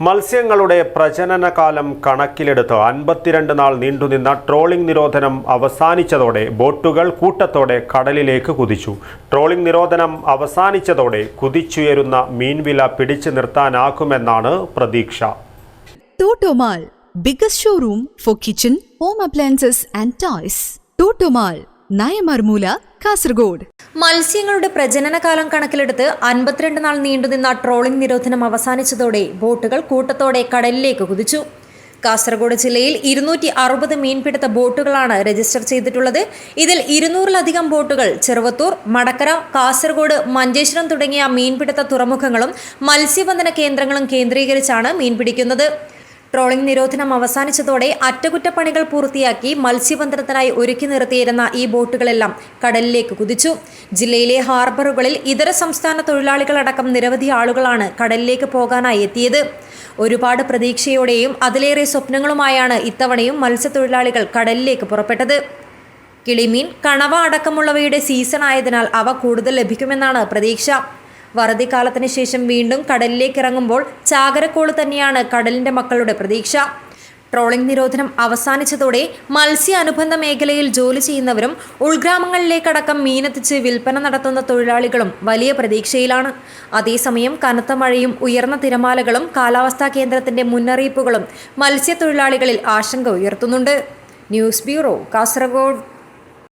മത്സ്യങ്ങളുടെ പ്രജനനകാലം കണക്കിലെടുത്ത് അൻപത്തിരണ്ട് നാൾ നീണ്ടുനിന്ന ട്രോളിംഗ് നിരോധനം അവസാനിച്ചതോടെ ബോട്ടുകൾ കൂട്ടത്തോടെ കടലിലേക്ക് കുതിച്ചു ട്രോളിംഗ് നിരോധനം അവസാനിച്ചതോടെ കുതിച്ചുയരുന്ന മീൻവില പിടിച്ചു നിർത്താനാകുമെന്നാണ് പ്രതീക്ഷ Totomal, biggest showroom for kitchen home appliances and toys. Totomal, Nayamarmoola Kasargod. മത്സ്യങ്ങളുടെ പ്രജനനകാലം കണക്കിലെടുത്ത് അൻപത്തിരണ്ട് നാൾ നീണ്ടുനിന്ന ട്രോളിംഗ് നിരോധനം അവസാനിച്ചതോടെ ബോട്ടുകൾ കൂട്ടത്തോടെ കടലിലേക്ക് കുതിച്ചു. കാസർഗോഡ് ജില്ലയിൽ ഇരുന്നൂറ്റി അറുപത് മീൻപിടുത്ത ബോട്ടുകളാണ് രജിസ്റ്റർ ചെയ്തിട്ടുള്ളത്. ഇതിൽ ഇരുന്നൂറിലധികം ബോട്ടുകൾ ചെറുവത്തൂർ മടക്കര കാസർഗോഡ് മഞ്ചേശ്വരം തുടങ്ങിയ മീൻപിടുത്ത തുറമുഖങ്ങളും മത്സ്യബന്ധന കേന്ദ്രങ്ങളും കേന്ദ്രീകരിച്ചാണ് മീൻ പിടിക്കുന്നത് ട്രോളിംഗ് നിരോധനം അവസാനിച്ചതോടെ അറ്റകുറ്റപ്പണികൾ പൂർത്തിയാക്കി മത്സ്യബന്ധനത്തിനായി ഒരുക്കി നിർത്തിയിരുന്ന ഈ ബോട്ടുകളെല്ലാം കടലിലേക്ക് കുതിച്ചു. ജില്ലയിലെ ഹാർബറുകളിൽ ഇതര സംസ്ഥാന തൊഴിലാളികളടക്കം നിരവധി ആളുകളാണ് കടലിലേക്ക് പോകാനായി എത്തിയത്. ഒരുപാട് പ്രതീക്ഷയോടെയും അതിലേറെ സ്വപ്നങ്ങളുമായാണ് ഇത്തവണയും മത്സ്യത്തൊഴിലാളികൾ കടലിലേക്ക് പുറപ്പെട്ടത്. കിളിമീൻ കണവ അടക്കമുള്ളവയുടെ സീസൺ ആയതിനാൽ അവ കൂടുതൽ ലഭിക്കുമെന്നാണ് പ്രതീക്ഷ. വറുതിക്കാലത്തിന് ശേഷം വീണ്ടും കടലിലേക്ക് ഇറങ്ങുമ്പോൾ ചാകരക്കോൾ തന്നെയാണ് കടലിന്റെ മക്കളുടെ പ്രതീക്ഷ. ട്രോളിംഗ് നിരോധനം അവസാനിച്ചതോടെ മത്സ്യ അനുബന്ധ മേഖലയിൽ ജോലി ചെയ്യുന്നവരും ഉൾഗ്രാമങ്ങളിലേക്കടക്കം മീനെത്തിച്ച് വിൽപ്പന നടത്തുന്ന തൊഴിലാളികളും വലിയ പ്രതീക്ഷയിലാണ്. അതേസമയം കനത്ത മഴയും ഉയർന്ന തിരമാലകളും കാലാവസ്ഥാ കേന്ദ്രത്തിന്റെ മുന്നറിയിപ്പുകളും മത്സ്യത്തൊഴിലാളികളിൽ ആശങ്ക ഉയർത്തുന്നുണ്ട്. News bureau Kasaragod.